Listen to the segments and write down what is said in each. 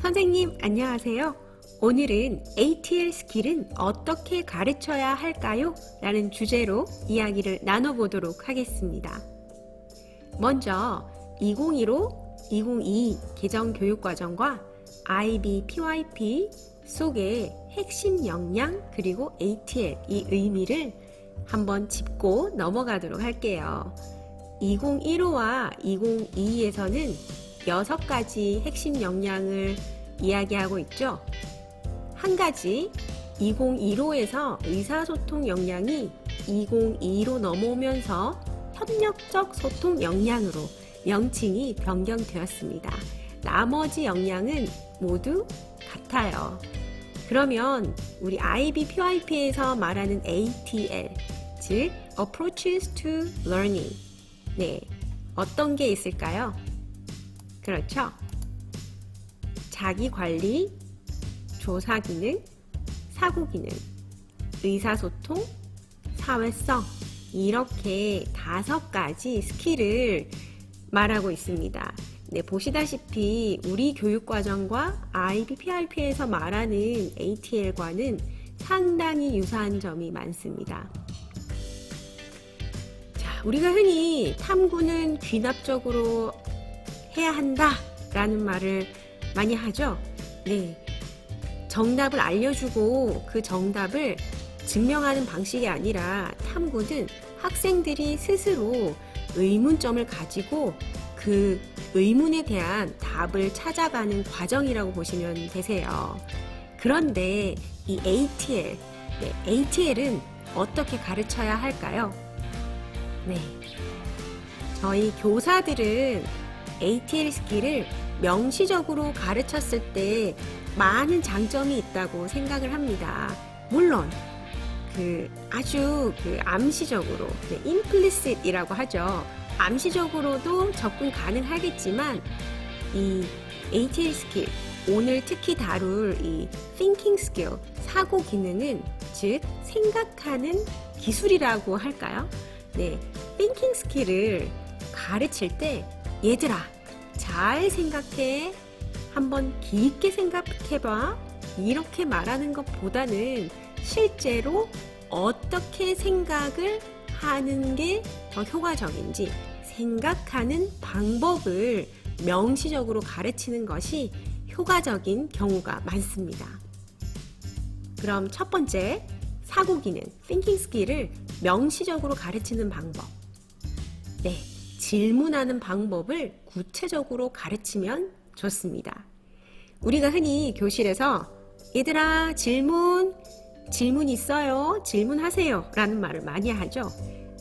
선생님, 안녕하세요. 오늘은 ATL 스킬은 어떻게 가르쳐야 할까요? 라는 주제로 이야기를 나눠보도록 하겠습니다. 먼저 2015, 2022 개정 교육과정과 IB, PYP 속의 핵심 역량 그리고 ATL 이 의미를 한번 짚고 넘어가도록 할게요. 2015와 2022에서는 여섯 가지 핵심 역량을 이야기하고 있죠. 한 가지 2015에서 의사소통 역량이 2022로 넘어오면서 협력적 소통 역량으로 명칭이 변경되었습니다. 나머지 역량은 모두 같아요. 그러면 우리 IB PYP에서 말하는 ATL, 즉 Approaches to Learning. 네, 어떤 게 있을까요? 그렇죠. 자기 관리, 조사 기능, 사고 기능, 의사소통, 사회성, 이렇게 다섯 가지 스킬을 말하고 있습니다. 네, 보시다시피 우리 교육과정과 IB, PRP에서 말하는 ATL과는 상당히 유사한 점이 많습니다. 자, 우리가 흔히 탐구는 귀납적으로 해야 한다 라는 말을 많이 하죠. 네. 정답을 알려주고 그 정답을 증명하는 방식이 아니라 탐구는 학생들이 스스로 의문점을 가지고 그 의문에 대한 답을 찾아가는 과정이라고 보시면 되세요. 그런데 이 ATL, 네, ATL은 어떻게 가르쳐야 할까요? 네. 저희 교사들은 ATL 스킬을 명시적으로 가르쳤을 때 많은 장점이 있다고 생각을 합니다. 물론 그 아주 그 암시적으로 네, implicit이라고 하죠. 암시적으로도 접근 가능하겠지만 이 ATL 스킬 오늘 특히 다룰 이 thinking skill 사고 기능은 즉 생각하는 기술이라고 할까요? 네, thinking 스킬을 가르칠 때 얘들아 잘 생각해 한번 깊게 생각해봐 이렇게 말하는 것보다는 실제로 어떻게 생각을 하는 게 더 효과적인지 생각하는 방법을 명시적으로 가르치는 것이 효과적인 경우가 많습니다. 그럼 첫 번째 사고 기능, thinking skill을 명시적으로 가르치는 방법. 네, 질문하는 방법을 구체적으로 가르치면 좋습니다. 우리가 흔히 교실에서 얘들아 질문 질문 있어요 질문하세요 라는 말을 많이 하죠.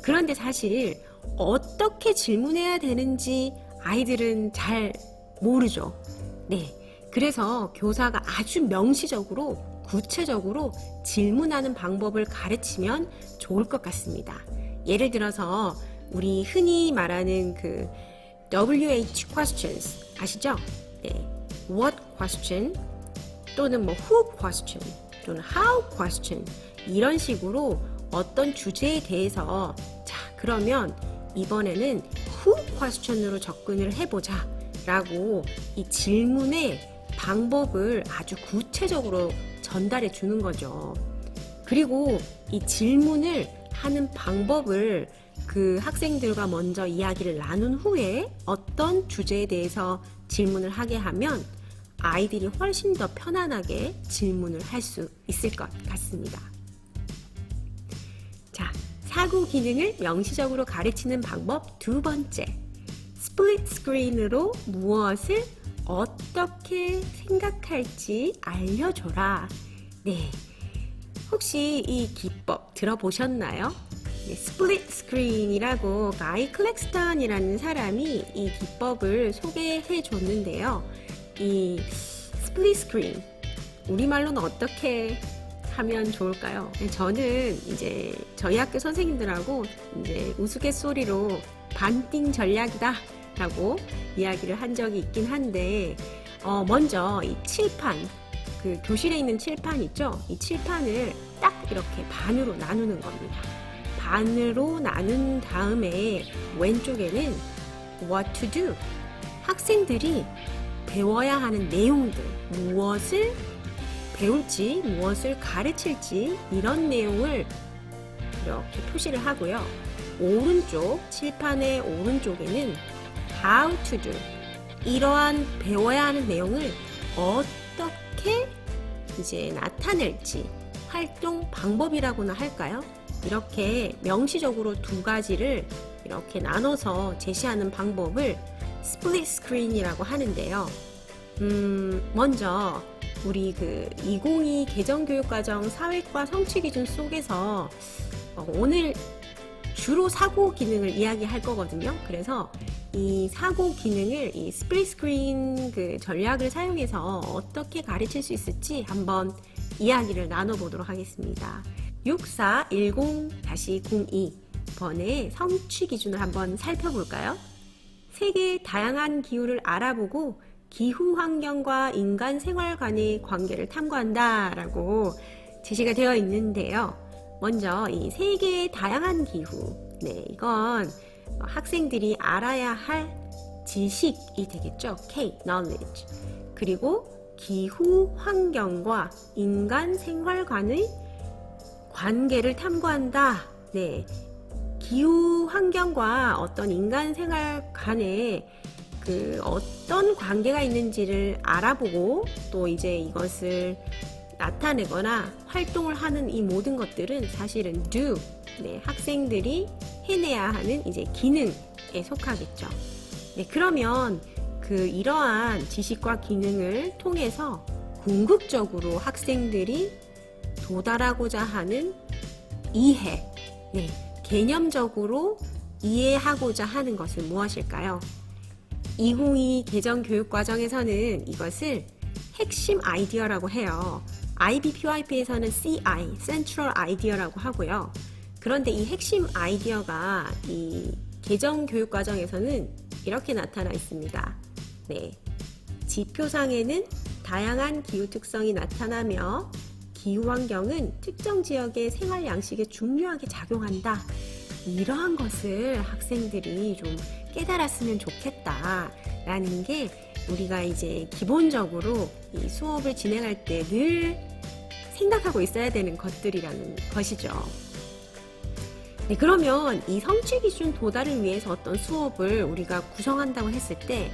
그런데 사실 어떻게 질문해야 되는지 아이들은 잘 모르죠. 네. 그래서 교사가 아주 명시적으로 구체적으로 질문하는 방법을 가르치면 좋을 것 같습니다. 예를 들어서 우리 흔히 말하는 그 WH questions 아시죠? 네. What question 또는 뭐 who question 또는 how question 이런 식으로 어떤 주제에 대해서 자 그러면 이번에는 who question으로 접근을 해보자 라고 이 질문의 방법을 아주 구체적으로 전달해 주는 거죠. 그리고 이 질문을 하는 방법을 그 학생들과 먼저 이야기를 나눈 후에 어떤 주제에 대해서 질문을 하게 하면 아이들이 훨씬 더 편안하게 질문을 할 수 있을 것 같습니다. 자, 사고 기능을 명시적으로 가르치는 방법 두 번째. 스플릿 스크린으로 무엇을 어떻게 생각할지 알려줘라. 네. 혹시 이 기 법 들어보셨나요? 네, 스플릿 스크린이라고 가이 클렉스턴이라는 사람이 이 기법을 소개해 줬는데요. 이 스플릿 스크린 우리말로는 어떻게 하면 좋을까요? 저는 이제 저희 학교 선생님들하고 이제 우스갯소리로 반띵 전략이다 라고 이야기를 한 적이 있긴 한데 어, 먼저 이 칠판 그 교실에 있는 칠판 있죠? 이 칠판을 딱 이렇게 반으로 나누는 겁니다. 반으로 나눈 다음에 왼쪽에는 what to do 학생들이 배워야 하는 내용들, 무엇을 배울지, 무엇을 가르칠지 이런 내용을 이렇게 표시를 하고요. 오른쪽 칠판의 오른쪽에는 how to do 이러한 배워야 하는 내용을 어떻게 이제 나타낼지 활동 방법이라고나 할까요? 이렇게 명시적으로 두 가지를 이렇게 나눠서 제시하는 방법을 스플릿 스크린이라고 하는데요. 음, 먼저 우리 그 202 개정교육과정 사회과 성취 기준 속에서 어, 오늘 주로 사고 기능을 이야기할 거거든요. 그래서 이 사고 기능을 이 스플릿 스크린 그 전략을 사용해서 어떻게 가르칠 수 있을지 한번 이야기를 나눠보도록 하겠습니다. 6410-02번의 성취 기준을 한번 살펴볼까요? 세계의 다양한 기후를 알아보고 기후 환경과 인간 생활 간의 관계를 탐구한다라고 제시가 되어 있는데요. 먼저 이 세계의 다양한 기후. 네, 이건 학생들이 알아야 할 지식이 되겠죠. K, knowledge. 그리고 기후 환경과 인간 생활 간의 관계를 탐구한다. 네. 기후 환경과 어떤 인간 생활 간에 그 어떤 관계가 있는지를 알아보고 또 이제 이것을 나타내거나 활동을 하는 이 모든 것들은 사실은 do 네, 학생들이 해내야 하는 이제 기능에 속하겠죠. 네, 그러면 그 이러한 지식과 기능을 통해서 궁극적으로 학생들이 도달하고자 하는 이해, 네, 개념적으로 이해하고자 하는 것은 무엇일까요? 202 개정 교육 과정에서는 이것을 핵심 아이디어라고 해요. IBPYP에서는 CI, Central Idea라고 하고요. 그런데 이 핵심 아이디어가 이 개정 교육 과정에서는 이렇게 나타나 있습니다. 네. 지표상에는 다양한 기후 특성이 나타나며 기후 환경은 특정 지역의 생활 양식에 중요하게 작용한다. 이러한 것을 학생들이 좀 깨달았으면 좋겠다 라는 게 우리가 이제 기본적으로 이 수업을 진행할 때 늘 생각하고 있어야 되는 것들이라는 것이죠. 네, 그러면 이 성취 기준 도달을 위해서 어떤 수업을 우리가 구성한다고 했을 때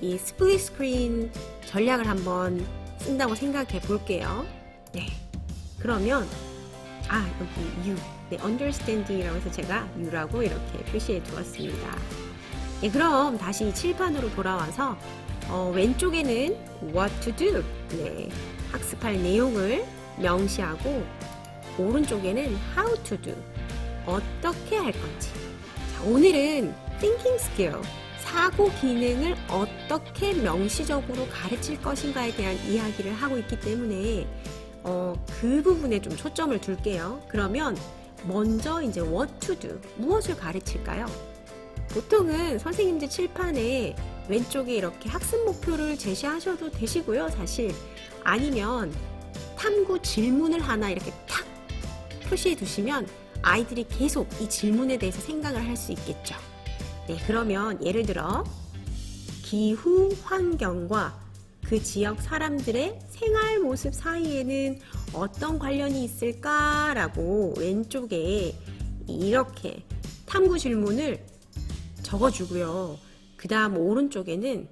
이 스플릿 스크린 전략을 한번 쓴다고 생각해 볼게요. 네. 그러면 아, 여기 U. 네, understanding이라고 해서 제가 U라고 이렇게 표시해 두었습니다. 네, 그럼 다시 칠판으로 돌아와서 어, 왼쪽에는 what to do. 네, 학습할 내용을 명시하고 오른쪽에는 how to do. 어떻게 할 건지. 자, 오늘은 thinking skill. 사고 기능을 어떻게 명시적으로 가르칠 것인가에 대한 이야기를 하고 있기 때문에 어, 그 부분에 좀 초점을 둘게요. 그러면 먼저 이제 what to do. 무엇을 가르칠까요? 보통은 선생님들 칠판에 왼쪽에 이렇게 학습 목표를 제시하셔도 되시고요. 사실 아니면 탐구 질문을 하나 이렇게 탁 표시해 두시면 아이들이 계속 이 질문에 대해서 생각을 할 수 있겠죠. 네, 그러면 예를 들어 기후 환경과 그 지역 사람들의 생활 모습 사이에는 어떤 관련이 있을까라고 왼쪽에 이렇게 탐구 질문을 적어주고요. 그 다음 오른쪽에는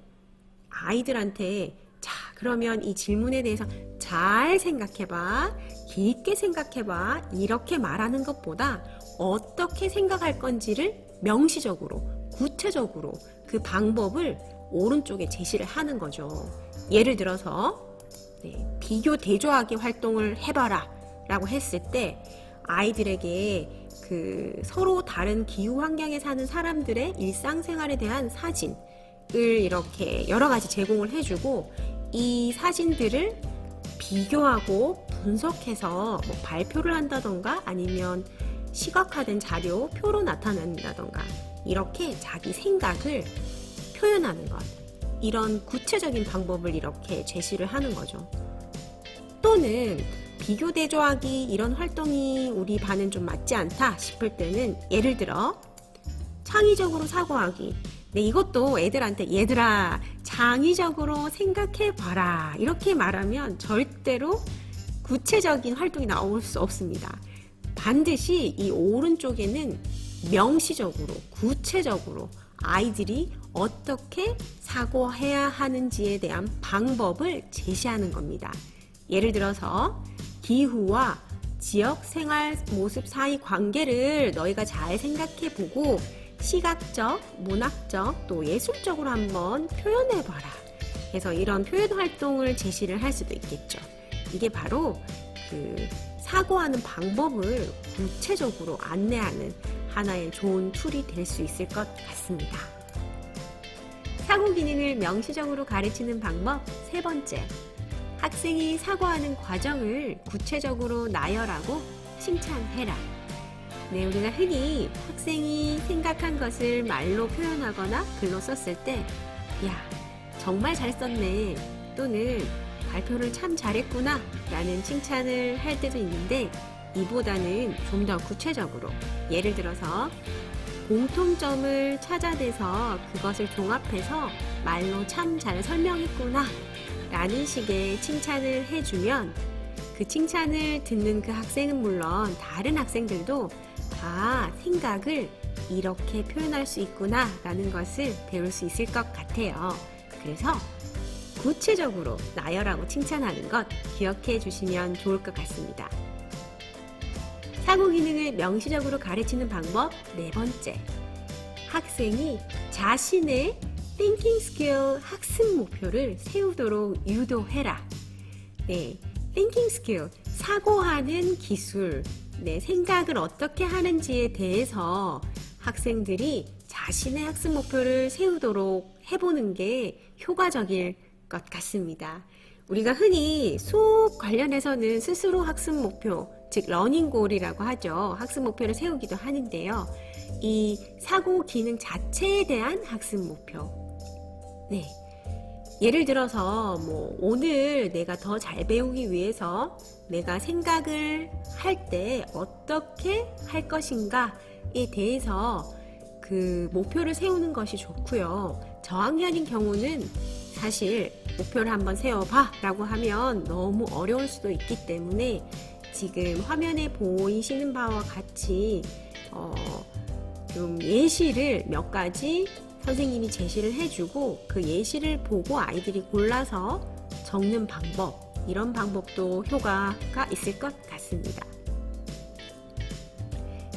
아이들한테 자, 그러면 이 질문에 대해서 잘 생각해봐. 깊게 생각해봐. 이렇게 말하는 것보다 어떻게 생각할 건지를 명시적으로, 구체적으로 그 방법을 오른쪽에 제시를 하는 거죠. 예를 들어서, 네, 비교 대조하기 활동을 해봐라. 라고 했을 때 아이들에게 그 서로 다른 기후 환경에 사는 사람들의 일상생활에 대한 사진을 이렇게 여러 가지 제공을 해주고 이 사진들을 비교하고 분석해서 뭐 발표를 한다던가 아니면 시각화된 자료 표로 나타낸다던가 이렇게 자기 생각을 표현하는 것 이런 구체적인 방법을 이렇게 제시를 하는 거죠. 또는 비교 대조하기 이런 활동이 우리 반은 좀 맞지 않다 싶을 때는 예를 들어 창의적으로 사고하기 네, 이것도 애들한테 얘들아 창의적으로 생각해 봐라 이렇게 말하면 절대로 구체적인 활동이 나올 수 없습니다. 반드시 이 오른쪽에는 명시적으로 구체적으로 아이들이 어떻게 사고해야 하는지에 대한 방법을 제시하는 겁니다. 예를 들어서 기후와 지역 생활 모습 사이 관계를 너희가 잘 생각해 보고 시각적, 문학적, 또 예술적으로 한번 표현해 봐라. 그래서 이런 표현 활동을 제시를 할 수도 있겠죠. 이게 바로 그 사고하는 방법을 구체적으로 안내하는 하나의 좋은 툴이 될 수 있을 것 같습니다. 사고 기능을 명시적으로 가르치는 방법 세 번째. 학생이 사고하는 과정을 구체적으로 나열하고 칭찬해라. 네, 우리가 흔히 학생이 생각한 것을 말로 표현하거나 글로 썼을 때, 야, 정말 잘 썼네. 또는 발표를 참 잘했구나. 라는 칭찬을 할 때도 있는데, 이보다는 좀 더 구체적으로. 예를 들어서, 공통점을 찾아내서 그것을 종합해서 말로 참 잘 설명했구나. 라는 식의 칭찬을 해주면 그 칭찬을 듣는 그 학생은 물론 다른 학생들도 아, 생각을 이렇게 표현할 수 있구나 라는 것을 배울 수 있을 것 같아요. 그래서 구체적으로 나열하고 칭찬하는 것 기억해 주시면 좋을 것 같습니다. 사고 기능을 명시적으로 가르치는 방법 네 번째. 학생이 자신의 thinking skill 학습 목표를 세우도록 유도해라. 네. thinking skill, 사고하는 기술, 네, 생각을 어떻게 하는지에 대해서 학생들이 자신의 학습 목표를 세우도록 해보는 게 효과적일 것 같습니다. 우리가 흔히 수업 관련해서는 스스로 학습 목표, 즉 러닝골이라고 하죠. 학습 목표를 세우기도 하는데요. 이 사고 기능 자체에 대한 학습 목표. 네. 예를 들어서 뭐 오늘 내가 더 잘 배우기 위해서 내가 생각을 할 때 어떻게 할 것인가에 대해서 그 목표를 세우는 것이 좋고요. 저학년인 경우는 사실 목표를 한번 세워봐 라고 하면 너무 어려울 수도 있기 때문에 지금 화면에 보이시는 바와 같이 어, 좀 예시를 몇 가지 선생님이 제시를 해주고 그 예시를 보고 아이들이 골라서 적는 방법 이런 방법도 효과가 있을 것 같습니다.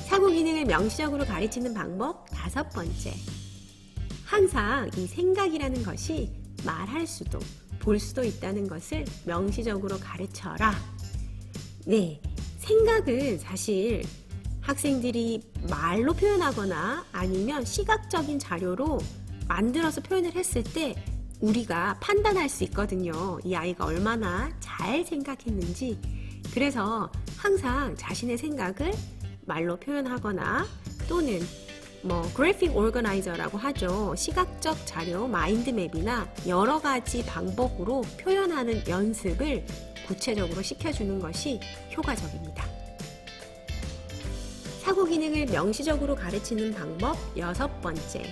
사고 기능을 명시적으로 가르치는 방법 다섯 번째. 항상 이 생각이라는 것이 말할 수도 볼 수도 있다는 것을 명시적으로 가르쳐라. 네, 생각은 사실 학생들이 말로 표현하거나 아니면 시각적인 자료로 만들어서 표현을 했을 때 우리가 판단할 수 있거든요. 이 아이가 얼마나 잘 생각했는지. 그래서 항상 자신의 생각을 말로 표현하거나 또는 뭐 그래픽 오거나이저라고 하죠. 시각적 자료 마인드맵이나 여러 가지 방법으로 표현하는 연습을 구체적으로 시켜주는 것이 효과적입니다. 사고 기능을 명시적으로 가르치는 방법 여섯 번째.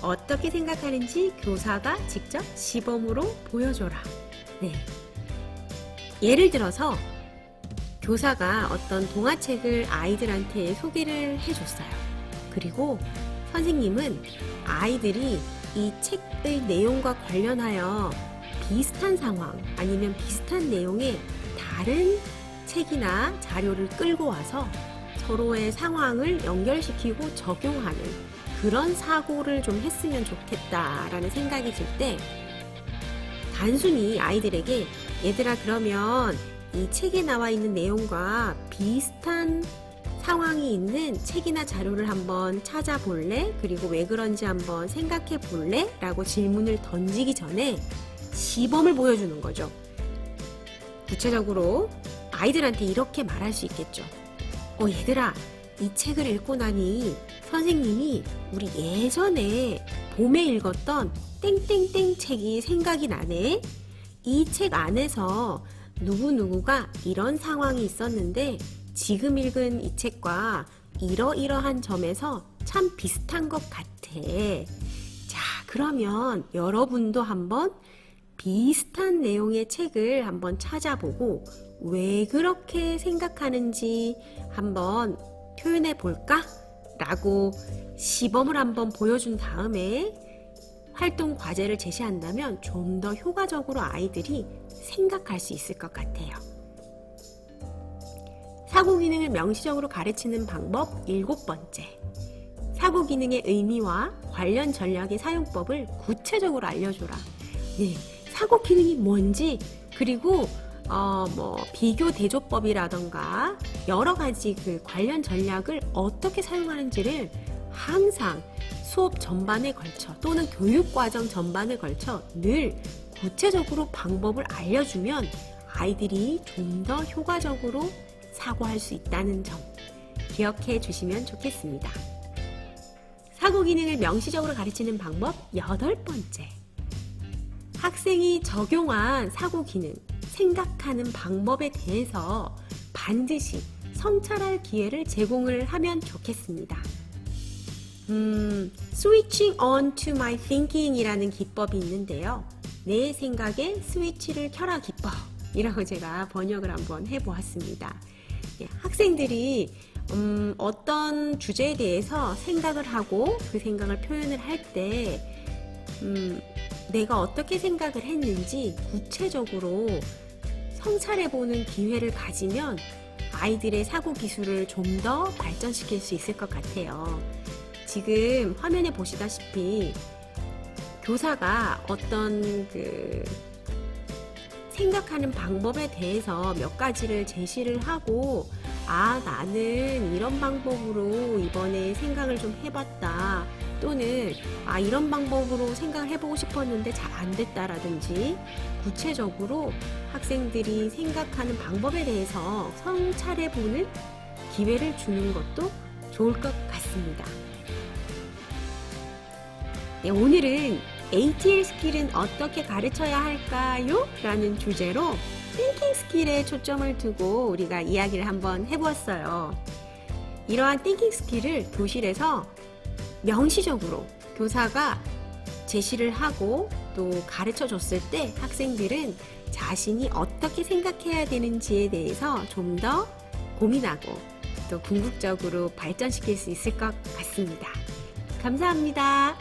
어떻게 생각하는지 교사가 직접 시범으로 보여줘라. 네. 예를 들어서 교사가 어떤 동화책을 아이들한테 소개를 해줬어요. 그리고 선생님은 아이들이 이 책의 내용과 관련하여 비슷한 상황 아니면 비슷한 내용의 다른 책이나 자료를 끌고 와서 서로의 상황을 연결시키고 적용하는 그런 사고를 좀 했으면 좋겠다라는 생각이 들 때 단순히 아이들에게 얘들아 그러면 이 책에 나와 있는 내용과 비슷한 상황이 있는 책이나 자료를 한번 찾아볼래? 그리고 왜 그런지 한번 생각해 볼래? 라고 질문을 던지기 전에 시범을 보여주는 거죠. 구체적으로 아이들한테 이렇게 말할 수 있겠죠. 어, 얘들아, 이 책을 읽고 나니 선생님이 우리 예전에 봄에 읽었던 땡땡땡 책이 생각이 나네. 이 책 안에서 누구누구가 이런 상황이 있었는데 지금 읽은 이 책과 이러이러한 점에서 참 비슷한 것 같아. 자, 그러면 여러분도 한번 비슷한 내용의 책을 한번 찾아보고 왜 그렇게 생각하는지 한번 표현해 볼까? 라고 시범을 한번 보여준 다음에 활동 과제를 제시한다면 좀 더 효과적으로 아이들이 생각할 수 있을 것 같아요. 사고 기능을 명시적으로 가르치는 방법 일곱 번째. 사고 기능의 의미와 관련 전략의 사용법을 구체적으로 알려줘라. 네, 사고 기능이 뭔지 그리고 어, 뭐 비교 대조법이라던가 여러 가지 그 관련 전략을 어떻게 사용하는지를 항상 수업 전반에 걸쳐 또는 교육 과정 전반에 걸쳐 늘 구체적으로 방법을 알려주면 아이들이 좀 더 효과적으로 사고할 수 있다는 점 기억해 주시면 좋겠습니다. 사고 기능을 명시적으로 가르치는 방법 여덟 번째. 학생이 적용한 사고 기능, 생각하는 방법에 대해서 반드시 성찰할 기회를 제공을 하면 좋겠습니다. 음, switching on to my thinking 이라는 기법이 있는데요. 내 생각에 스위치를 켜라 기법이라고 제가 번역을 한번 해보았습니다. 예, 학생들이 음, 어떤 주제에 대해서 생각을 하고 그 생각을 표현을 할 때, 음, 내가 어떻게 생각을 했는지 구체적으로 성찰해보는 기회를 가지면 아이들의 사고 기술을 좀 더 발전시킬 수 있을 것 같아요. 지금 화면에 보시다시피 교사가 어떤 그 생각하는 방법에 대해서 몇 가지를 제시를 하고 아 나는 이런 방법으로 이번에 생각을 좀 해봤다 또는 아 이런 방법으로 생각을 해보고 싶었는데 잘 안 됐다라든지 구체적으로 학생들이 생각하는 방법에 대해서 성찰해보는 기회를 주는 것도 좋을 것 같습니다. 네, 오늘은 ATL 스킬은 어떻게 가르쳐야 할까요? 라는 주제로 띵킹 스킬에 초점을 두고 우리가 이야기를 한번 해보았어요. 이러한 띵킹 스킬을 교실에서 명시적으로 교사가 제시를 하고 또 가르쳐 줬을 때 학생들은 자신이 어떻게 생각해야 되는지에 대해서 좀 더 고민하고 또 궁극적으로 발전시킬 수 있을 것 같습니다. 감사합니다.